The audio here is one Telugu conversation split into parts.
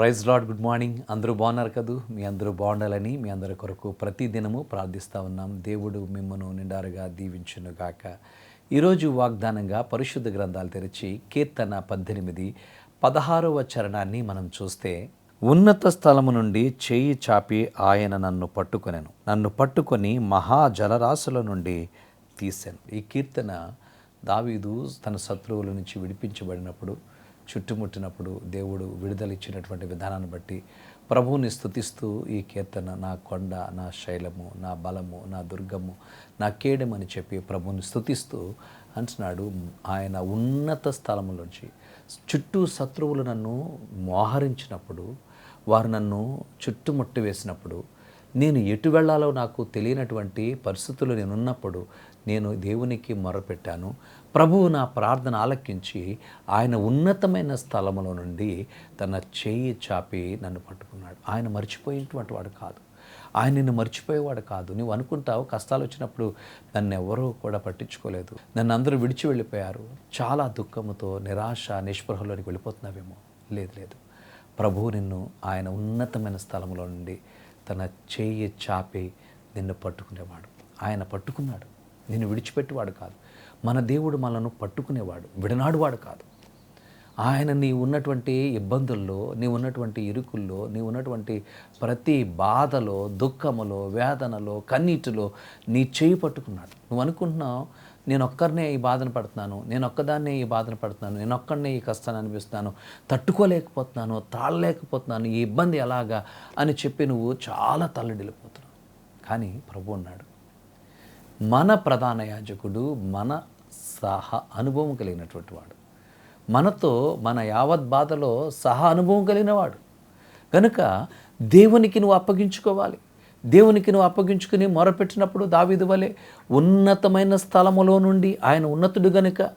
Praise lord good morning. అందరూ బాగున్నారు కదూ? మీ అందరూ బాగుండాలని మీ అందరి కొరకు ప్రతి దినము ప్రార్థిస్తూ ఉన్నాం. దేవుడు మిమ్మను నిండారుగా దీవించును గాక. ఈరోజు వాగ్దానంగా పరిశుద్ధ గ్రంథాలు తెరిచి కీర్తన పద్దెనిమిది పదహారవ చరణాన్ని మనం చూస్తే ఉన్నత స్థలము నుండి చేయి చాపి ఆయన నన్ను పట్టుకొనెను. నన్ను పట్టుకొని మహా జలరాశుల నుండి తీశాను ఈ కీర్తన దావీదు తన శత్రువుల నుంచి విడిపించబడినప్పుడు చుట్టుముట్టినప్పుడు దేవుడు విడుదల ఇచ్చినటువంటి విధానాన్ని బట్టి ప్రభువుని స్థుతిస్తూ ఈ కీర్తన నా కొండ నా శైలము నా బలము నా దుర్గము నా కేడము అని చెప్పి ప్రభువుని స్థుతిస్తూ అంటున్నాడు. ఆయన ఉన్నత స్థలములోంచి చుట్టూ శత్రువులు నన్ను మోహరించినప్పుడు వారు నన్ను చుట్టుముట్టి వేసినప్పుడు నేను ఎటు వెళ్ళాలో నాకు తెలియనటువంటి పరిస్థితులు నేను ఉన్నప్పుడు నేను దేవునికి మొరపెట్టాను. ప్రభువు నా ప్రార్థన ఆలకించి ఆయన ఉన్నతమైన స్థలములో నుండి తన చేయి చాపి నన్ను పట్టుకున్నాడు. ఆయన మర్చిపోయినటువంటి వాడు కాదు. ఆయన నిన్ను మర్చిపోయేవాడు కాదు. నువ్వు అనుకుంటావు కష్టాలు వచ్చినప్పుడు నన్ను ఎవరూ కూడా పట్టించుకోలేదు. నన్ను అందరూ విడిచి వెళ్ళిపోయారు. చాలా దుఃఖముతో నిరాశ నిస్పృహలోనికి వెళ్ళిపోతున్నావేమో. లేదు లేదు. ప్రభువు నిన్ను ఆయన ఉన్నతమైన స్థలంలో నుండి తన చేయి చాపి నిన్ను పట్టుకునేవాడు. ఆయన పట్టుకున్నాడు. నిన్ను విడిచిపెట్టేవాడు కాదు. మన దేవుడు మనను పట్టుకునేవాడు. విడనాడువాడు కాదు. ఆయన నీ ఉన్నటువంటి ఇబ్బందుల్లో నీ ఉన్నటువంటి ఇరుకుల్లో నీ ఉన్నటువంటి ప్రతి బాధలో దుఃఖములో వేదనలో కన్నీటిలో నీ చేయి పట్టుకున్నాడు. నువ్వు అనుకుంటున్నావు నేను ఒక్కరినే ఈ బాధను పడుతున్నాను నేను ఒక్కదాన్నే ఈ బాధను పడుతున్నాను నేను ఒక్కడనే ఈ కష్టాన్ని అనిపిస్తున్నాను తట్టుకోలేకపోతున్నాను తాళలేకపోతున్నాను ఈ ఇబ్బంది ఎలాగా అని చెప్పి నువ్వు చాలా తల్లడిల్లిపోతున్నావు. కానీ ప్రభు ఉన్నాడు మన ప్రధాన యాజకుడు మన సహ అనుభవం కలిగినటువంటి వాడు. మనతో మన యావత్ బాధలో సహా అనుభవం కలిగినవాడు. కనుక దేవునికి నువ్వు అప్పగించుకోవాలి. దేవునికి నువ్వు అప్పగించుకుని మొరపెట్టినప్పుడు దావీదు వలె ఉన్నతమైన స్థలములో నుండి ఆయన ఉన్నతుడు గనుక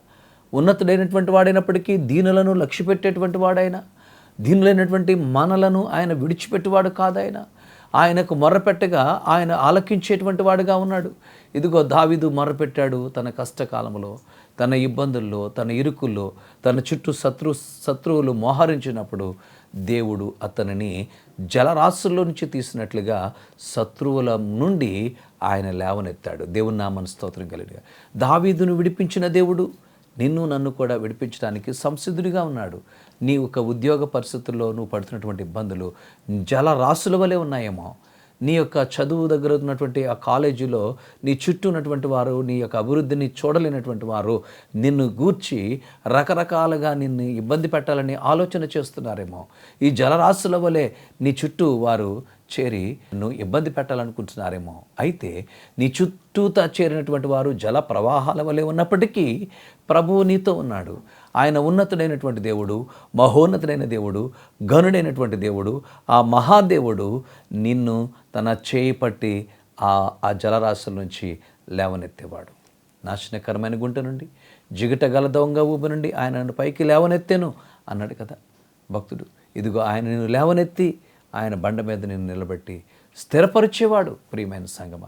ఉన్నతుడైనటువంటి వాడైనప్పటికీ దీనులను లక్ష్య పెట్టేటువంటి వాడైన దీనులైనటువంటి మనలను ఆయన విడిచిపెట్టువాడు కాదాయన ఆయనకు మొర్రపెట్టగా ఆయన ఆలకించేటువంటి వాడుగా ఉన్నాడు. ఇదిగో దావీదు మొరపెట్టాడు తన కష్టకాలంలో తన ఇబ్బందుల్లో తన ఇరుకుల్లో తన చుట్టూ శత్రు శత్రువులు మోహరించినప్పుడు దేవుడు అతనిని జలరాశుల్లో నుంచి తీసినట్లుగా శత్రువుల నుండి ఆయన లేవనెత్తాడు. దేవుని నామని స్తోత్రం కలిగి దావీదును విడిపించిన దేవుడు నిన్ను నన్ను కూడా విడిపించడానికి సంసిద్ధుడిగా ఉన్నాడు. నీ ఒక ఉద్యోగ పరిస్థితుల్లో నువ్వు పడుతున్నటువంటి ఇబ్బందులు జలరాశుల వలె ఉన్నాయేమో. నీ యొక్క చదువు దగ్గర ఉన్నటువంటి ఆ కాలేజీలో నీ చుట్టూ ఉన్నటువంటి వారు నీ యొక్క అభివృద్ధిని చూడలేనటువంటి వారు నిన్ను గూర్చి రకరకాలుగా నిన్ను ఇబ్బంది పెట్టాలని ఆలోచన చేస్తున్నారేమో. ఈ జలరాశుల వలె నీ చుట్టూ వారు చేరి నువ్వు ఇబ్బంది పెట్టాలనుకుంటున్నారేమో. అయితే నీ చుట్టూతా చేరినటువంటి వారు జల ప్రవాహాల వలె ఉన్నప్పటికీ ప్రభువు నీతో ఉన్నాడు. ఆయన ఉన్నతుడైనటువంటి దేవుడు మహోన్నతుడైన దేవుడు ఘనుడైనటువంటి దేవుడు ఆ మహాదేవుడు నిన్ను తన చేయి పట్టి ఆ ఆ జలరాశుల నుంచి లేవనెత్తేవాడు. నాశనకరమైన గుంట నుండి జిగట గల దొంగ ఊపి నుండి ఆయన నన్ను పైకి లేవనెత్తాను అన్నాడు కదా. భక్తుడు ఇదిగో ఆయన నిన్ను లేవనెత్తి ఆయన బండ మీద నిన్ను నిలబెట్టి స్థిరపరిచేవాడు ప్రియమైన సంగమ.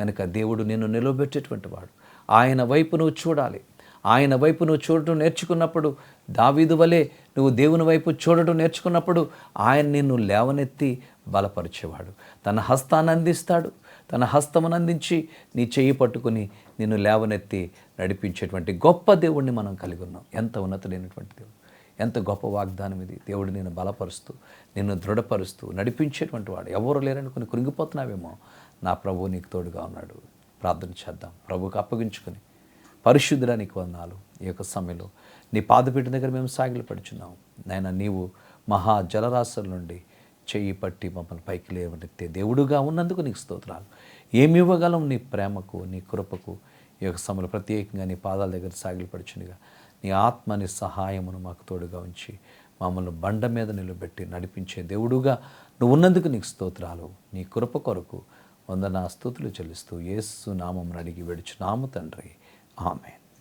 కనుక దేవుడు నిన్ను నిలబెట్టేటువంటి వాడు. ఆయన వైపు నువ్వు చూడాలి. ఆయన వైపు నువ్వు చూడటం నేర్చుకున్నప్పుడు దావీదు వలె నువ్వు దేవుని వైపు చూడటం నేర్చుకున్నప్పుడు ఆయన నిన్ను లేవనెత్తి బలపరిచేవాడు. తన హస్తాన్ని అందిస్తాడు. తన హస్తమును అందించి నీ చెయ్యి పట్టుకుని నిన్ను లేవనెత్తి నడిపించేటువంటి గొప్ప దేవుణ్ణి మనం కలిగి ఉన్నాం. ఎంత ఉన్నతుడైనటువంటి దేవుడు. ఎంత గొప్ప వాగ్దానం ఇది. దేవుడు నేను బలపరుస్తూ నిన్ను దృఢపరుస్తూ నడిపించేటువంటి వాడు. ఎవరు లేరనుకుని కృంగిపోతున్నావేమో. నా ప్రభువు నీకు తోడుగా ఉన్నాడు. ప్రార్థన చేద్దాం. ప్రభువుకు అప్పగించుకొని పరిశుద్ధుడా నీకు వందాలు ఈ యొక్క సమయంలో నీ పాదపీఠ దగ్గర మేము సాగిలు పడుచున్నాం. నాయన నీవు మహా జలరాశుల నుండి చెయ్యి పట్టి మమ్మల్ని పైకి లేవనెత్తే దేవుడుగా ఉన్నందుకు నీకు స్తోత్రాలు. ఏమి ఇవ్వగలం నీ ప్రేమకు నీ కృపకు? ఈ యొక్క సమయంలో ప్రత్యేకంగా నీ పాదాల దగ్గర సాగిలు పడుచునిగా. నీ ఆత్మని సహాయమును మాకు తోడుగా ఉంచి మమ్మల్ని బండ మీద నిలబెట్టి నడిపించే దేవుడుగా నువ్వు ఉన్నందుకు నీకు స్తోత్రాలు. నీ కృప కొరకు వందనా స్థుతులు చెల్లిస్తూ ఏసు నామం అడిగి వెడుచు నాము తండ్రి. ఆమె